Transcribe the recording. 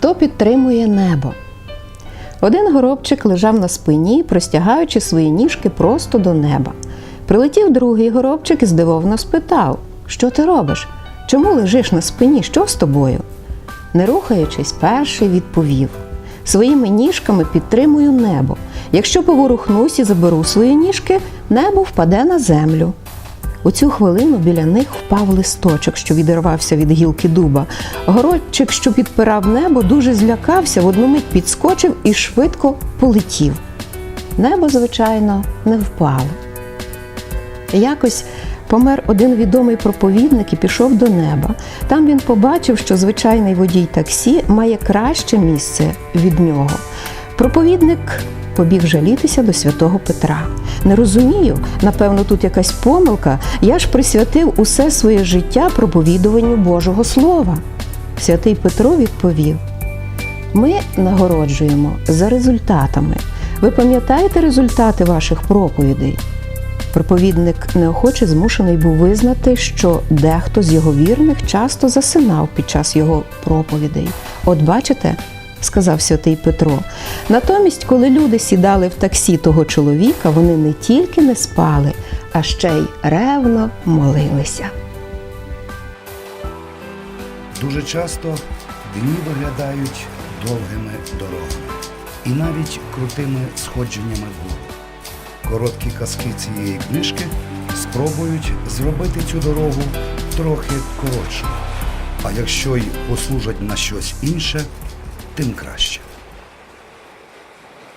Хто підтримує небо? Один горобчик лежав на спині, простягаючи свої ніжки просто до неба. Прилетів другий горобчик і здивовано спитав: Що ти робиш? Чому лежиш на спині? Що з тобою? Не рухаючись, перший відповів: Своїми ніжками підтримую небо. Якщо поворухнусь і заберу свої ніжки, небо впаде на землю. У цю хвилину біля них впав листочок, що відірвався від гілки дуба. Городчик, що підпирав небо, дуже злякався, в одну мить підскочив і швидко полетів. Небо, звичайно, не впало. Якось помер один відомий проповідник і пішов до неба. Там він побачив, що звичайний водій таксі має краще місце від нього. Проповідник побіг жалітися до святого Петра. Не розумію, напевно, тут якась помилка. Я ж присвятив усе своє життя проповідуванню Божого Слова. Святий Петро відповів: ми нагороджуємо за результатами. Ви пам'ятаєте результати ваших проповідей? Проповідник неохоче змушений був визнати, що дехто з його вірних часто засинав під час його проповідей. От бачите, сказав святий Петро. Натомість, коли люди сідали в таксі того чоловіка, вони не тільки не спали, а ще й ревно молилися. Дуже часто дні виглядають довгими дорогами і навіть крутими сходженнями вгору. Короткі казки цієї книжки спробують зробити цю дорогу трохи коротшою. А якщо й послужать на щось інше, тим краще.